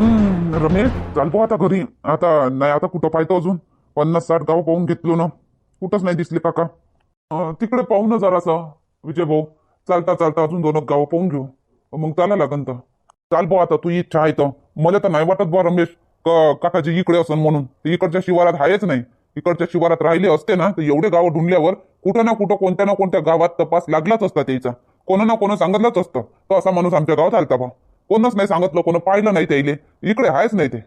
हम्म, रमेश चाल आता घरी. आता नाही आता कुठं पाहतो अजून? पन्नास साठ गाव पाहून घेतलो ना. कुठंच नाही दिसले काका. अं, तिकडे पाहू ना जरासं विजय भाऊ. चालता चालता अजून दोन गाव पाहून घेऊ. मग चाला लागन तर. चाल भाऊ आता तू इच्छा आहे तर. मला तर नाही वाटत बा रमेश क- काकाजी इकडे असन म्हणून. ते इकडच्या शिवारात आहेच नाही. इकडच्या शिवारात राहिले असते ना तर एवढे गावं ढुंढल्यावर कुठं ना कुठं कोणत्या ना कोणत्या गावात तपास लागलाच असता त्याचा. कोणा ना कोणा सांगितलंच असतं. तो असा माणूस आमच्या गावात आलता बा कोणच नाही सांगितलं कोण पाहिलं नाही त्याइले इकडे आहेच नाही ते.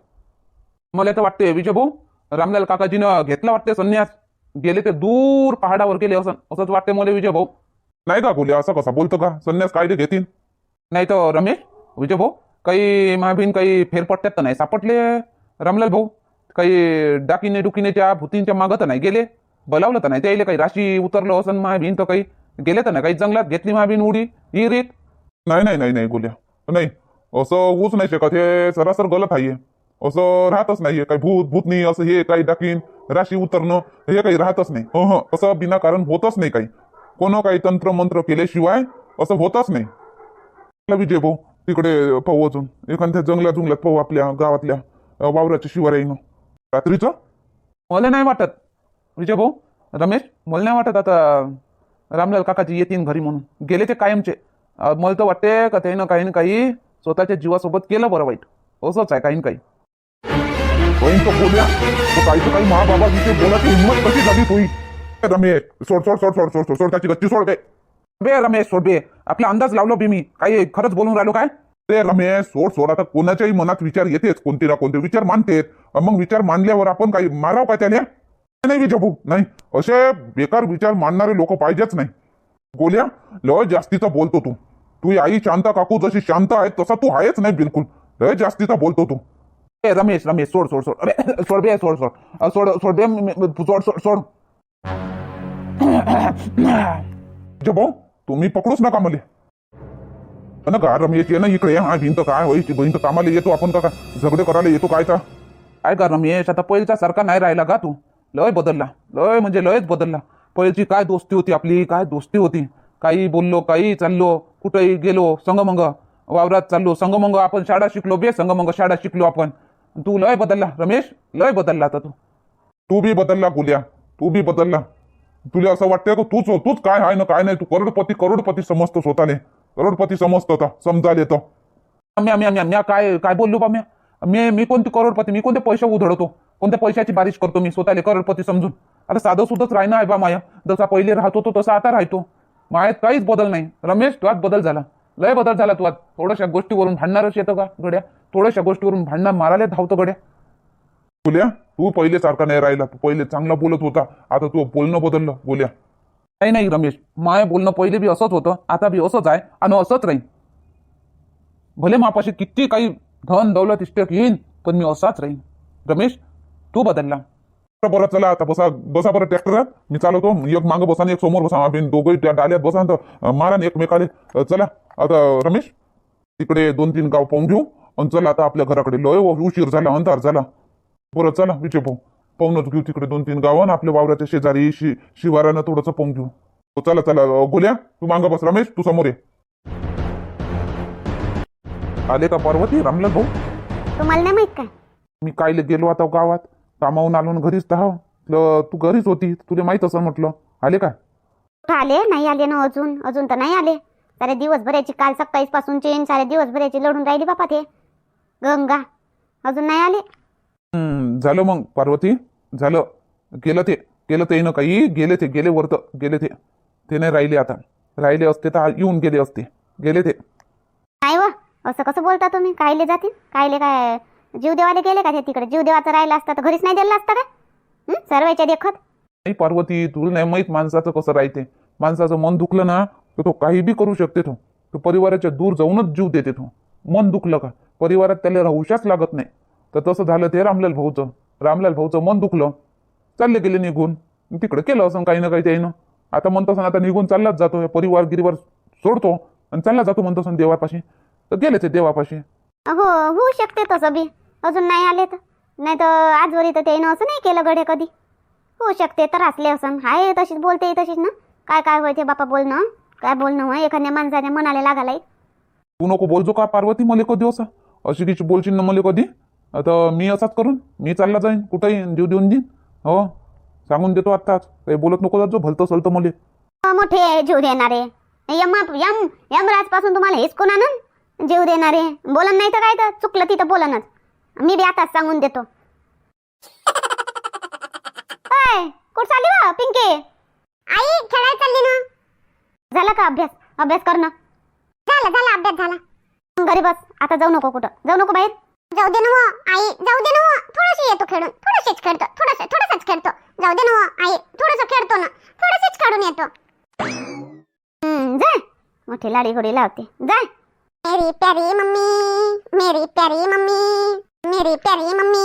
मला तर वाटते विजय भाऊ रामलाल काकाजीनं घेतला वाटते संन्यास. गेले ते दूर पहाडावर गेले असं असंच वाटते मला विजय भाऊ नाही का बोले असं कसा? बोलतो का? संन्यास कायदे घेतील? नाही तर रमेश विजय भाऊ काही महाबीन काही फेरपट्ट्यात तर नाही सापडले. रामलाल भाऊ काही डाकिने डुकिनेच्या भूतींच्या मागं तर नाही गेले. बोलावलं तर नाही त्याला काही. राशी उतरलं असं महाबीन तर काही गेले तर नाही. काही जंगलात घेतली महाबीन उडी इरीत नाही नाही नाही नाही गोल्या. नाही. असं होऊच नाही शकत हे सरासर गलत आहे. असं राहतच नाहीये काही भूत भूतनी असं हे काही डाकीन राशी उतरणं हे काही राहतच नाही. हो हो असं बिनाकारण होतच नाही काही. कोण काही तंत्र मंत्र केल्याशिवाय असं होतच नाही. विजय भाऊ तिकडे पाहू अजून. एखाद्या जंगला जुंगलात पाहू आपल्या गावातल्या वावराच्या शिवार येईन रात्रीचं? मला नाही वाटत. विजय भाऊ रमेश मला नाही वाटत आता रामलाल काकाजी येतील घरी म्हणून. गेले ते कायमचे. मला तर वाटते का त्यानं काही ना काही स्वतःच्या जीवासोबत केलं बरं वाईट. असंच आहे काही ना काही. होईन काही काही महाबाबा तिथे बोलायची हिंमत कशी झाली तुई रमेश सोड सोड सोड सोड सोड सोड सोड त्याची गच्ची सोड बे बे रमेश सोड बे. आपला अंदाज लावलो बी मी. काही खरंच बोलून राहिलो काय? ते रमेश सोड सोड. आता कोणाच्याही मनात विचार येतेच कोणते ना कोणते. विचार मानतेत मग विचार मानल्यावर आपण काही माराव का त्याला? नाही विचारू नाही. असे बेकार विचार मानणारे लोक पाहिजेच नाही. गोल्या लय जास्तीचा बोलतो तू. तू आई शांता काकू जशी शांत आहे तसा तू आहेच नाही बिलकुल. लय जास्तीचा बोलतो तू. ए रमेश रमेश सोड सोड सोड. अरे सोड बे सोड सोड. सोड सोड बे सोड सोड सोड. जे भाऊ तुम्ही पकडूच नका मले. ना का रमेश ये ना इकडे. हा भिंत काय होईल भिंत कामाला येतो आपण का का झगडे करायला येतो काय का काय का रमेश? आता पहिलीचा सारखा नाही राहिला का तू? लय बदलला. लय म्हणजे लयच बदलला. पहिलीची काय दोस्ती होती आपली? काय दोस्ती होती? काही बोललो काही चाललो कुठेही गेलो संगमंग. वावरात चाललो संगमंग आपण शाळा शिकलो बे संगमंग शाळा शिकलो आपण. तू लय बदलला रमेश लय बदलला आता तू. तू बी बदलला गुल्या. तू बी बदलला. तुला असं वाटतंय का तूच तूच काय आहे ना काय नाही? तू करोडपती करोडपती समजतो स्वतःले. करोडपती समजतो आता समजायला येतो म्या म्या म्या म्या काय काय बोललो बा म्या? मी मी कोणती करोडपती? मी कोणते पैसे उधळतो? कोणत्या पैशाची बारिश करतो मी स्वतःला करोडपती समजून? आता साधं सुद्धच राहणं आहे बा माया. जसा पहिले राहत होतो तसा आता राहतो. मायात काहीच बदल नाही. रमेश तुझ्यात बदल झाला. लय बदल झाला तुझ्यात. थोड्याशा गोष्टीवरून भांडणारच येतं का गड्या? थोड्याशा गोष्टीवरून भांडणार मारायला धावतो गड्या? गुल्या तू पहिले सारखा नाही राहिला. तू पहिले चांगला बोलत होता. आता तू बोलणं बदललं बोल्या नाही नाही रमेश. माय बोलणं पहिले बी असंच होतं. आता बी असंच आहे आणि असंच राहील भले मापाशी किती काही धन दौलत इष्टक येईन पण मी असाच राहीन. रमेश तू बदलला. बरं बरं चला आता बसा बसा बरं ट्रॅक्टर मी चालवतो. एक मागं बसा आणि एक समोर बसा. आपण दोघंही त्या डाल्यात बसा तर मारा आणि एकमेकाले. चला आता रमेश तिकडे दोन तीन गाव पाहून घेऊ. आणि चला आता आपल्या घराकडे. लय उशीर झाला अंधार झाला. बरं चला विचार पाहू. पाहूनच घेऊ तिकडे दोन तीन गावं आणि आपल्या वावराच्या शेजारी शि शिवारानं थोडंसं पाहून घेऊ. हो, चला चला गोल्या तू मागं बस रमेश तू समोर ये. आले का पार्वती? रामलाल भाऊ? तुम्हाला नाही माहीत काय मी कायले गेलो आता गावात? कामावून आलो आणि घरीच तर ल- तू घरीच होती तुला माहीत असं म्हटलं. आले काय? कुठं आले? नाही आले ना अजून. अजून तर नाही आले. सारे दिवसभराची काल सकाळीच पासून चेन सारे दिवसभराची लढून राहिली बापा ते. गंगा. अजून नाही आले. हम्म, झालं मग पार्वती. झालं. केलं ते. केलं ते ना काही. गेले ते. गेले वरत. गेले ते. ते नाही राहिले आता. राहिले असते तर येऊन गेले असते. गेले ते. नाही व. असं कसं बोलता तुम्ही? कायले जातील? कायले काय? जीव देवाले गेले का ते तिकडे? जीव देवाचं राहिलं असतं तर घरीच नाही दिलं असतं का? सर्वांच्या देखत? नाही पार्वती तुला नाही माहीत माणसाचं कसं राहते. माणसाचं मन दुखलं ना तर तो काही बी करू शकते तो. तो परिवाराच्या दूर जाऊनच जीव देते तो. मन दुखलं का? परिवारात त्याला राहूशाच लागत नाही. तर तसं झालं ते रामलाल भाऊचं. रामलाल भाऊचं मन दुखलं. चालले गेले निघून. तिकडे केलं असं काही ना काही त्यानं. आता म्हणतो सण आता निघून चाललाच जातो. परिवार गिरीवर सोडतो आणि चालला जातो म्हणतो सण देवापाशी. तर गेले ते देवापाशी. हो होऊ शकते तसं बी. अजून नाही आले तर? नाही तर आजवरी तर त्यानं असं नाही केलं गडे कधी? होऊ शकते तर असले असं. हाय तशीच बोलते तशीच ना? काय काय होय ते बापा बोलणं? काय बोलणं होय? एखाद्या माणसाच्या मनाला लागायला तू नको बोलजो का पार्वती मला कधी असं? अशी किची बोलशील ना मला कधी? आता मी असाच करून मी चालला जाईन कुठंही जीव देऊन देईन. हो? सांगून देतो आत्ताच. काही बोलत नको जात जो भलतं सलतं मला. मोठे जीव देणारे. यम यम यमराजपासून तुम्हाला हेच कोण आनंद जीव देणारे. बोलन नाही तर काय तर? चुकलं तिथं बोलनच मी बी आताच सांगून देतो. काय कुठं चालली वा पिंके? आई खेळायला चालली ना. झाला का अभ्यास? अभ्यास करणं झाला झाला अभ्यास झाला. घरी बस आता जाऊ नको कुठं. जाऊ नको बाहेर. जाऊ दे ना आई. जाऊ दे ना थोडंसं येतो खेळून. थोडंशीच खेळतो थोडंसं थोडंसंच खेळतो. जाऊ दे ना आई. थोडंसं खेळतो ना. थोडंसंच खेळून येतो. हम्म, जाय. मोठी लाडी घोडी लावते. जाय. मेरी प्यारी मम्मी मेरी प्यारी मम्मी. मेरी प्यारी मम्मी.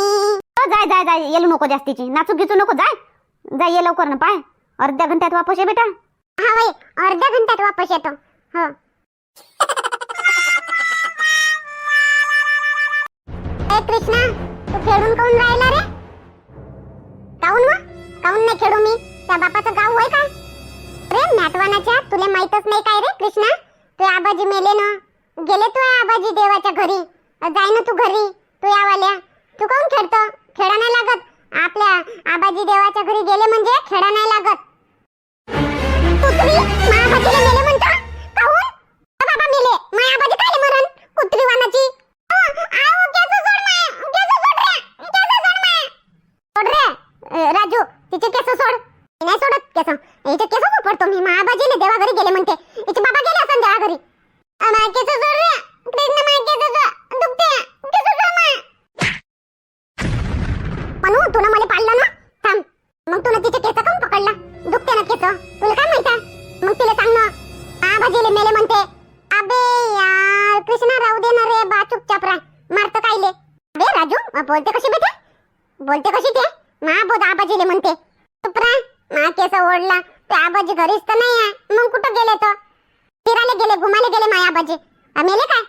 हो, जाय जाय जाय. येलू नको जास्तीची. नाचू गिचू नको जाय. जाय ये लवकर ना पाय. अर्ध्या घंट्यात वापस ये बेटा. हा अर्ध्या घंट्यात वापस येतो. हो. ए कृष्णा तू खेळून काऊन राहिला रे? काऊन वा काऊन नाही खेळू मी? त्या बापाचं गाव होय काय? रे नाटवानाच्या तुला माहीतच नाही काय रे कृष्णा? तू आबाजी मेले ना गेले तू आबाजी देवाच्या घरी. जाय ना तू घरी. तू यावाल्या तू काऊन खेळतो? खेळा नाही लागत. आपल्या आबाजी देवाच्या घरी गेले म्हणजे खेळा नाही लागत. तू तुम्ही माझ्या महाबाजीला मेले म्हणता काऊन बाबा मेले. माझ्या आबाजी म्हणते मा केस ओढला. ते आबाजी घरीच तर नाही आहे मग कुठं गेले तर फिरायला गेले घुमाले गेले माय आबाजी. मेले काय?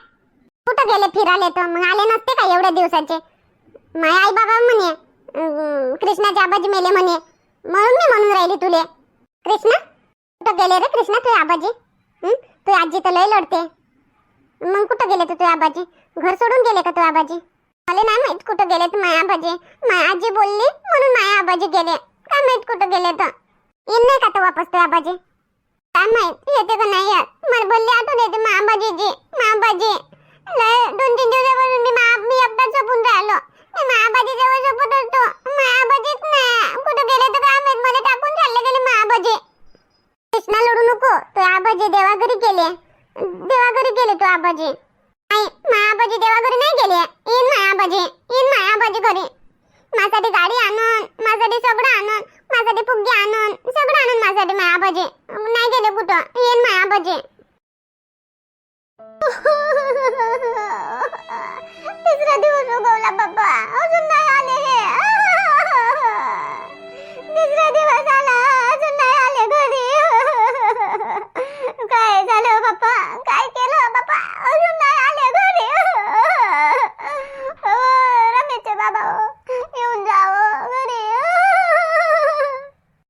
कुठं गेले फिरायला तर मग आले नसते का एवढ्या दिवसाचे? माय आई बाबा म्हणे कृष्णाचे आबाजी मेले म्हणे. म्हणून मी म्हणून राहिली तुले. कृष्णा? कुठं गेले रे कृष्णा तुझे आबाजी? हं? तुझी आजी तर लय लढते. मग कुठं गेले तू तुझे आबाजी? घर सोडून गेले का तू आबाजी? मला नाही माहीत कुठं गेले तू माया आबाजी. माया आजी बोलली म्हणून माया आबाजी गेले. काय माहीत कुठं गेले तर? येईन नाही का तो वापस तू आबाजी? काय माहीत? येते का नाही मला बोलले आठवण येते मग आबाजीची मा आबाजी लय दोन तीन दिवसापासून मी मा मी एकटाच झोपून राहिलो मी मा आबाजी जवळ झोपत असतो मा आबाजीच नाही कुठं गेले तर काय माहीत मला टाकून चालले गेले मा आबाजी कृष्णा लढू नको तो आबाजी देवाघरी गेले देवाघरी गेले तो आबाजी नाही मायाबाजी देवाघरी नाही गेले येईन मायाबाजी येईन मायाबाजी घरी माझ्यासाठी गाडी आणून माझ्यासाठी सगळं आणून माझ्यासाठी फुगे आणून सगळं आणून माझ्यासाठी मायाबाजी नाही गेले कुठं येईन मायाबाजी तिसरा दिवस उगवला बाबा अजून नाही आले हे तिसरा दिवस आला अजून नाही आले घरी काय झालं बाप्पा काय केलं बाप्पा अजून नाही आले घरी अ, रमेशचे बाबा हो, येऊन जावं घरी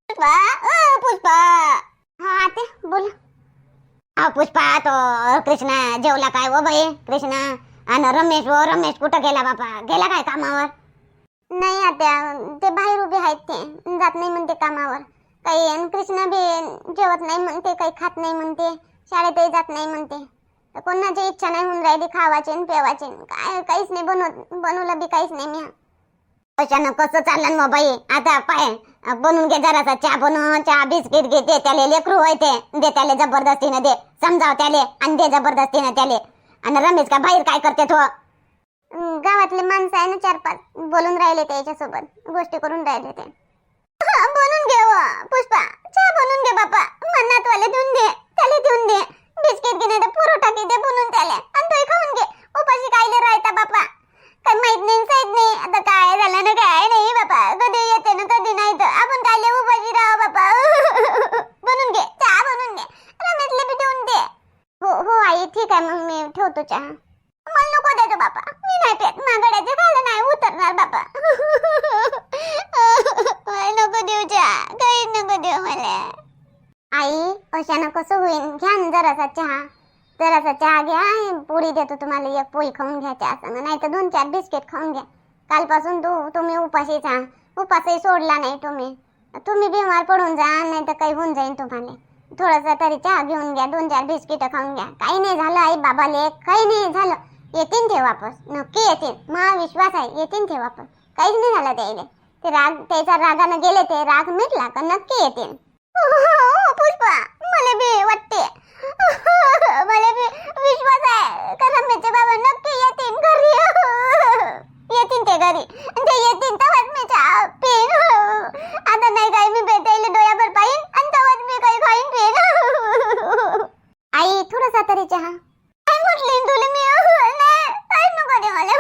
पुष्पा अ, पुष्पा हा आते बोल हा पुष्पा तो कृष्णा जेवला काय हो बाई कृष्णा आणि रमेश हो रमेश कुठं गेला बापा? गेला काय कामावर? नाही आत्या ते बाहेर उभे आहेत ते जात नाही म्हणते कामावर. काही कृष्णा बी जेवत नाही म्हणते काही खात नाही म्हणते शाळेतही जात नाही म्हणते. तर कोणाची इच्छा नाही होऊन राहिली खावाची पेवाची काय काहीच नाही बनवत बनवलं बी काहीच नाही मी. अचानक कसं चाललं ना बाई आता पाय बनवून घे जरासा चहा बनवून चहा बिस्किट घे दे त्याले लेकरू होय ते. दे त्याले जबरदस्तीनं दे. समजाव त्याले आणि दे जबरदस्तीनं त्याले. आणि रमेश का बाहेर काय करते तो? गावातले माणसं आहे ना चार पाच बोलून राहिले त्याच्यासोबत गोष्टी करून राहिले ते. बोलून घे हो, पुष्पा. चहा बनवून घे बापा. मन्नात वाले देऊन दे. त्याला देऊन दे. बिस्किट घेणे पुरवठा तर पुरोठा दे बनवून त्याला आणि तोही खाऊन घे उपाशी कायले राहता बापा काय माहीत नाही साहित नाही आता काय झालं ना काय नाही बापा कधी येते ना कधी नाही तर आपण कायले उपाशी राहा बापा बनवून घे चहा बनवून घे रमेशला बी देऊन दे हो हो आई ठीक आहे मग मी चहा मला नको देतो बापा मी नाही पेत. मागड्याचे खायला नाही उतरणार बापा मला नको देऊ चहा काही नको देऊ मला. आई अशानं कसं होईल घ्या ना जरासा चहा. जरासा चहा घ्या. पोळी देतो तुम्हाला. एक पोळी खाऊन घ्या चहा संग. नाही तर दोन चार बिस्किट खाऊन घ्या. कालपासून तू तुम्ही उपाशीच आहात उपासही सोडला नाही तुम्ही. तुम्ही बिमार पडून जा. नाही तर काही होऊन जाईल तुम्हाला. थोडासा तरी चहा घेऊन घ्या दोन चार बिस्किट खाऊन घ्या. काही नाही झालं आई बाबाले काही नाही झालं. येतील ते वापस. नक्की येतील मला विश्वास आहे. येतील ते वापस. काहीच नाही झालं त्याने ते राग त्याच्या रागानं गेले ते. राग मिटला का? नक्की येतील हो, हो, हो, पुष्पा मला बी वाटते. मला बी विश्वास आहे. का रमेशचे बाबा नक्की येतील घरी. येतील ते घरी. ते येतील तेव्हाच मी चहा पेन. आता नाही काही मी बेताईले डोळ्याभर पाहिन आणि तेव्हाच मी काही खाईन पेन आई थोडासा तरी चहा काय तुला मी? नाही नको दे मला.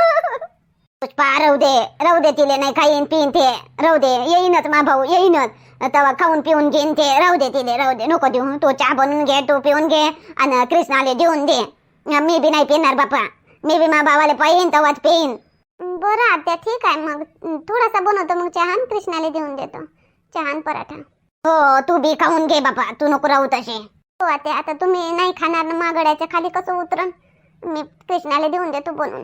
पुष्पा राहू दे राहू दे तिले नाही खाईन पिन ते. राहू दे येईनच मा भाऊ येईनच. तवा खाऊन पिऊन घेईन ते. राहू दे तिले राहू दे नको देऊ. तू चहा बनवून घे तू पिऊन घे आणि कृष्णाले देऊन दे. मी बी नाही पिणार बापा मी बी मा भावाला पाहिन तवाच पिईन. बरं आत्या ठीक आहे. मग थोडासा बनवतो मग चहा कृष्णाला देऊन देतो. चहा पराठा. हो तू बी खाऊन घे बापा तू नको राहू तसे. हो आता तुम्ही नाही खाणार ना मागड्याच्या खाली कसं उतरण? मी कृष्णाला देऊन देतो बनवून.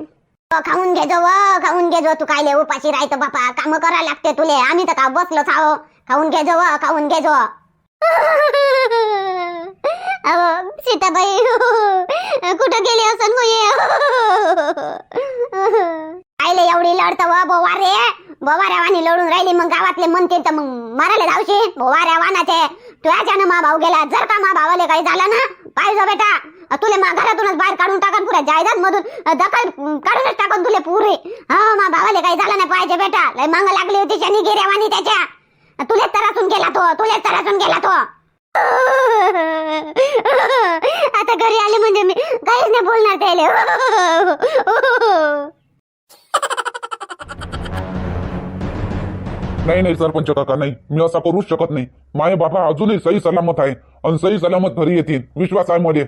हो, खाऊन घे जो व, खाऊन घे जो तू कायले उपाशी राहतो बापा. काम करा लागते तुले. आम्ही तर का बसलो खाओ खाऊन घे जो व, खाऊन घे जो अहो सीताबाई कुठं गेली असं आईले एवढी लढतं व बोवारे बोवाऱ्या लढून राहिली. मग गावातले म्हणते तर मग मारायला धावशी बोवाऱ्या वानाचे तुझ्यानं मा भाऊ गेला. जर का मा भावाले काही झालं ना पाहिजे बेटा. तुले मा घरातूनच बाहेर काढून टाकन पुऱ्या जायदाद मधून दखल काढूनच टाकन तुले पुरे. हा मा भावाले काही झालं नाही पाहिजे बेटा. लय मांग लागली होती शनी गिरेवानी त्याच्या. तुलेच तरासून गेला तो तुलेच तरासून गेला तो. आता घरी आले म्हणजे मी काहीच नाही बोलणार त्याले. नाही नाही सरपंच काका नाही. मी असा करूच शकत नाही. माय बाबा अजूनही सही सलामत आहे आणि सही सलामत घरी येतील. विश्वास आहे मध्ये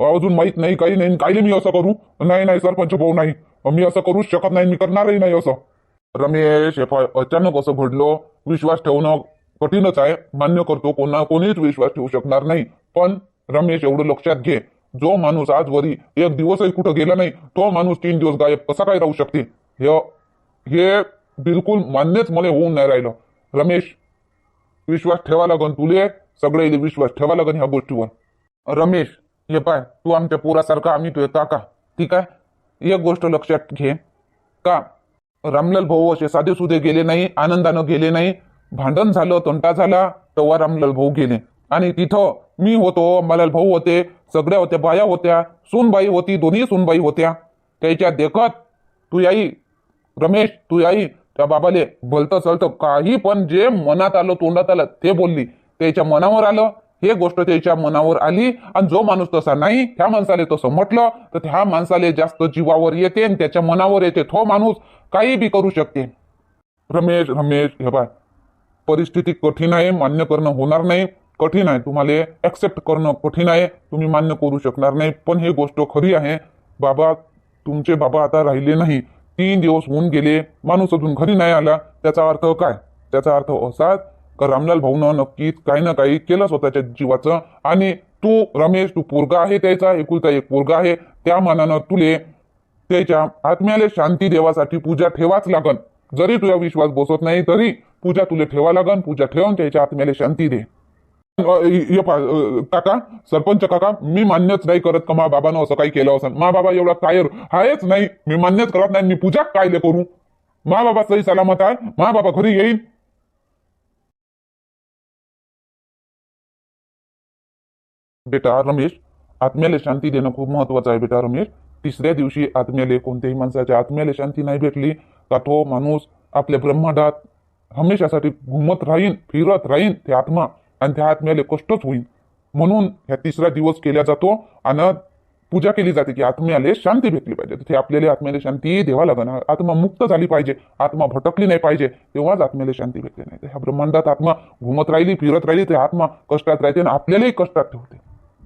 अजून माहीत नाही काही नाही काही मी असं करू? नाही नाही सरपंच भाऊ नाही. मी असं करूच शकत नाही मी करणारही नाही असं. रमेश हे अचानक असं घडलं. विश्वास ठेवणं कठीणच आहे. मान्य करतो कोणा कोणीच विश्वास ठेवू शकणार नाही. पण रमेश एवढं लक्षात घे. जो माणूस आजवरी एक दिवसही कुठं गेला नाही तो माणूस तीन दिवस गायब कसा काय राहू शकते? हे हे बिलकुल मान्यच मला होऊन नाही राहिलं. रमेश विश्वास ठेवा लागन तुले सगळे विश्वास ठेवा लागन ह्या गोष्टीवर. रमेश हे पाय तू आमच्या पोरासारखा आम्ही तू येता का? ठीक आहे? एक गोष्ट लक्षात घे. का? रामलाल भाऊ असे साधे सुधे गेले नाही आनंदानं गेले नाही. भांडण झालं तंटा झाला तेव्हा रामलाल भाऊ गेले. आणि तिथं मी होतो अंबालाल भाऊ होते सगळ्या होत्या बाया होत्या सूनबाई होती दोन्ही सूनबाई होत्या. त्याच्या देखत तू याई रमेश तू आई त्या बाबाले भलतं चलतं काही पण जे मनात आलं तोंडात आलं ते बोलली. त्याच्या मनावर आलं हे गोष्ट त्याच्या मनावर आली आणि जो माणूस तसा नाही त्या माणसाले तसं म्हटलं तर त्या माणसाले जास्त जीवावर येते आणि त्याच्या मनावर येते तो माणूस काही बी करू शकते. रमेश रमेश हे बाय परिस्थिती कठीण आहे मान्य करणं होणार नाही. कठीण आहे तुम्हाला ऍक्सेप्ट करणं कठीण आहे तुम्ही मान्य करू शकणार नाही. पण ही गोष्ट खरी आहे. बाबा तुमचे बाबा आता राहिले नाही. तीन दिवस होऊन गेले माणूस अजून घरी नाही आला. त्याचा अर्थ काय? त्याचा अर्थ असा का रामलाल भाऊनं नक्कीच काही ना काही केलं स्वतःच्या जीवाचं? आणि तू रमेश तू पोरगा आहे त्याचा एकुलता एक पोरगा आहे त्या मानानं तुले त्याच्या आत्म्याला शांती देवासाठी पूजा ठेवाच लागन. जरी तुझा विश्वास बसत नाही तरी पूजा तुला ठेवा लागन पूजा ठेवून त्याच्या आत्म्याला शांती दे. काका सरपंच काका मी मान्यच नाही करत का मा बाबानं असं काही केलं असं. मा बाबा एवढा टायर आहेच नाही. मी मान्यच करत नाही. मी पूजा कायले करू? मा बाबा सही सलामत आहे. मा बाबा घरी येईन. बेटा रमेश आत्म्याला शांती देणं खूप महत्वाचं आहे बेटा रमेश. तिसऱ्या दिवशी आत्म्याला कोणत्याही माणसाच्या आत्म्याला शांती नाही भेटली का तो माणूस आपल्या ब्रह्मांडात हमेशासाठी घुमत राहीन फिरत राहीन ते आत्मा. आणि त्या आत्म्याला कष्टच होईल. म्हणून ह्या तिसरा दिवस केला जातो आणि पूजा केली जाते की आत्म्याला शांती भेटली पाहिजे. तिथे आपल्याला आत्म्याला शांती द्यावा लागणार आत्मा मुक्त झाली पाहिजे. आत्मा भटकली नाही पाहिजे. तेव्हाच आत्म्याला शांती भेटली नाही. तर ह्या ब्रह्मांडात आत्मा घुमत राहिली फिरत राहिली ते आत्मा कष्टात राहते आणि आपल्यालाही कष्टात ठेवते.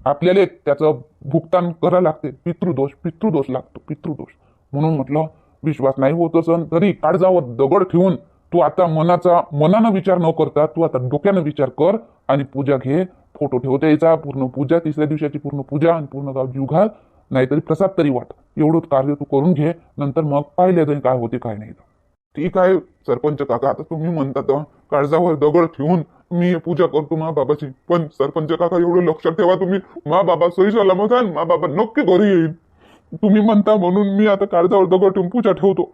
आपल्याला त्याचं भुगतान करावं लागते. पितृदोष पितृदोष लागतो. पितृदोष. म्हणून म्हटलं विश्वास नाही होत असन तरी काळजावर दगड ठेवून तू आता मनाचा मनानं विचार न करता तू आता डोक्यानं विचार कर आणि पूजा घे फोटो ठेव द्यायचा पूर्ण पूजा तिसऱ्या दिवसाची पूर्ण पूजा आणि पूर्ण गाव जीव घाल नाहीतरी प्रसाद तरी वाट. एवढंच कार्य तू करून घे नंतर मग पाहिले जाईल काय होते काय नाही. ठीक आहे सरपंच काका आता तुम्ही म्हणता तर काळजावर दगड ठेवून मी पूजा करतो मा बाबाची. पण सरपंच काका एवढं लक्षात ठेवा तुम्ही मा बाबा सही सलामत आहे मा बाबा नक्की घरी येईल. तुम्ही म्हणता म्हणून मी आता काळजावर दगड ठेवून पूजा ठेवतो.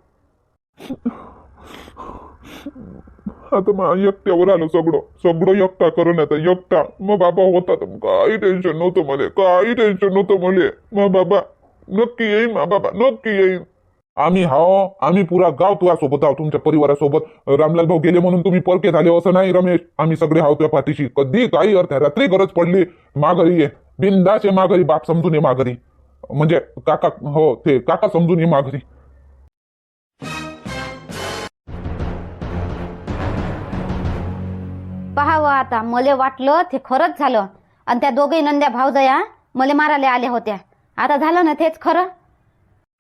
आता मग एकट्यावर आलं सगळं. सगळं एकटा करून आता एकटा. मग बाबा होता तर काही टेन्शन नव्हतं मला. काही टेन्शन नव्हतं मला. मग बाबा नक्की येईन मा बाबा नक्की येईन. आम्ही हाव आम्ही पुरा गाव तुझ्या सोबत आहो तुमच्या परिवारासोबत. रामलाल भाऊ गेले म्हणून तुम्ही परके झाले असं नाही रमेश? आम्ही सगळे हाव तुझ्या पाठीशी. कधी काही अर्थ रात्री गरज पडली माघारी ये. बिंदाचे माघारी बाप समजून ये माघारी. म्हणजे काका हो ते काका समजून ये माघारी. पहावं आता. मले वाटलं ते खरंच झालं. आणि त्या दोघे नंद्या भावजया मले मारायला आल्या होत्या. आता झालं ना तेच खरं?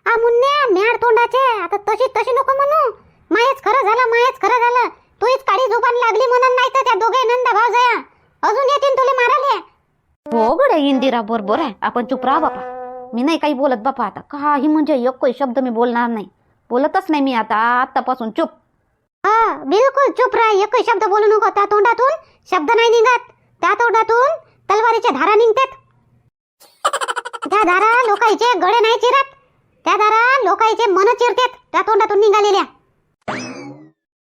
आ मुन्ने म्याड तोंडाचे. आता तशी तशी नको म्हणू. मायच खरं झालं मायच खरं झालं. तूच काळी जुबान लागली म्हणून नाही तर त्या दोघे नंदा भाव जया अजून येतील तुले माराले हो गड्या इंदिरा बरोबर आहे. आपण चुप राहा बापा. मी नाही काही बोलत बापा आता. काही म्हणजे एकही शब्द मी बोलणार नाही. बोलतच नाही मी आता. आतापासून चुप. बिलकुल चुप राह. एकही शब्द बोलू नको. त्या तोंडातून शब्द नाही निघत. त्या तोंडातून तलवारीच्या धारा निघतात. त्या धारा लोकांचे गळे नाही चिरत. त्या धारा लोकांचे मन चिरतात. त्या तोंडातून निघालेल्या.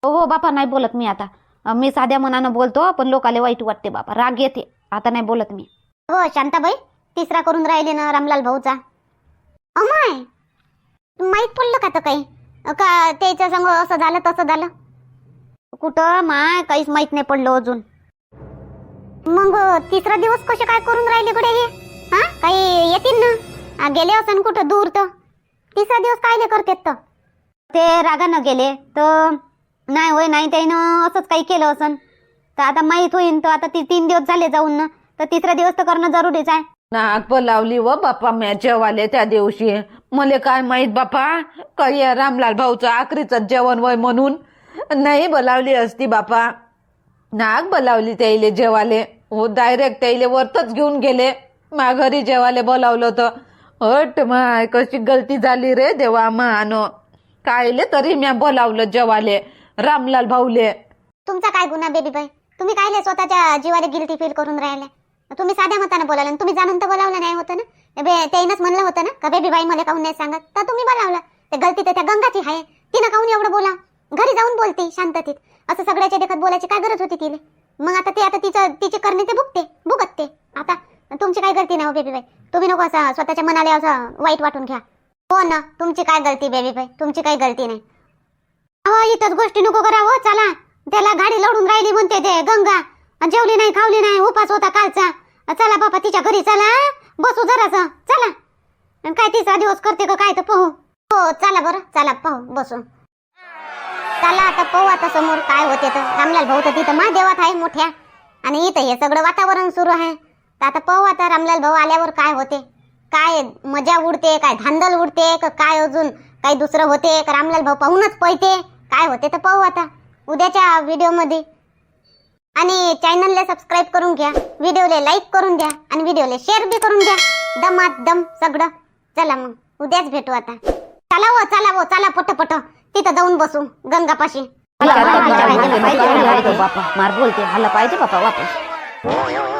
हो हो बापा नाही बोलत मी आता. मी साध्या मनानं बोलतो पण लोकाले वाईट वाटते बापा. राग येते. आता नाही बोलत मी. हो शांताबाई. तिसरा करून राहिले ना रामलाल भाऊचा. अमाय! माहीत पडलं का तर काही? का त्याच्या संग असं झालं तसं झालं? कुठं? माय काहीच माहीत नाही पडलं अजून. मग तिसरा दिवस कसे काय करून राहिले कुठे हे? हा? काही येतील ना? गेले असन कुठं? दूर तर. तिसरा दिवस कायले करतात तर? ते रागानं गेले तर नाही होय नाही त्यानं असंच काही केलं असन. तर आता माहीत होईन तर आता ती तीन दिवस झाले जाऊन ना. तर तिसरा दिवस तर करणं जरुरीच आहे. नाक लावली व बाप्पा मॅचवाले त्या दिवशी. मले काय माहीत बापा? काही रामलाल भाऊचं आखरीच जेवण वय म्हणून. नाही बोलावली असती बापा. नाक बोलावली त्याईले जेवाले. हो डायरेक्ट त्याईले वरतच घेऊन गेले. मा घरी जेवाले बोलावलं होतं. अट माय कशी गलती झाली रे देवा मानो. कायले तरी म्या बोलावलं जेवाले. रामलाल भाऊले. तुमचा काय गुन्हा बेबी बाई? तुम्ही कायले स्वतःच्या जीवाला गिल्टी फील करून राहिले? तुम्ही साध्या मतानं बोलावलं आणि तुम्ही जाणून तर बोलावलं नाही होतं ना? बे- म्हणलं होतं ना? का बेबी बाई मला काहून नाही सांगत? तर तुम्ही बोलावलं. ते गलती तर त्या गंगाची आहे. तिनं काहून एवढं बोला घरी जाऊन बोलते शांततेत. असं सगळ्याच्या देखत बोलायची काय गरज होती तिने मग आता ते आता तिचं तिचे करणे ते भुगते भुगतते आता तुमची काय गलती नाही हो बेबीबाई तुम्ही नको असं स्वतःच्या मनाला असं वाईट वाटून घ्या. हो ना तुमची काय गलती बेबीबाई तुमची काही गलती नाही. अहो इथंच गोष्टी नको करावं हो, चला. त्याला गाडी लढून राहिली म्हणते ते गंगा. जेवली नाही खावली नाही उपास होता कालचा. चला बापा तिच्या घरी चला. बसू जरास. चला. काय तिसरा दिवस करते का काय तर पाहू. हो चला बरं. चला पाहू बसू. चला आता पाहू आता समोर काय होते तर. रामलाल भाऊ तर तिथं महादेवात आहे मोठ्या. आणि इथं हे सगळं वातावरण सुरू आहे. तर आता पाहू आता रामलाल भाऊ आल्यावर काय होते. काय मजा उडते काय धांदल उडते का काय अजून काही दुसरं होते का रामलाल भाऊ पाहूनच पळते. काय होते तर पाहू आता. उद्याच्या व्हिडिओमध्ये. आणि चॅनलला सबस्क्राईब करून घ्या. व्हिडिओला लाईक करून द्या. आणि व्हिडिओला शेअर बी करून द्या. दमात दम सगळं. चला मग. उद्याच भेटू आता. चला हो चला हो चला पट पट तिथं जाऊन बसू गंगापाशी. बापा. मार बोलते. हाला पाहिजे बापा वापस.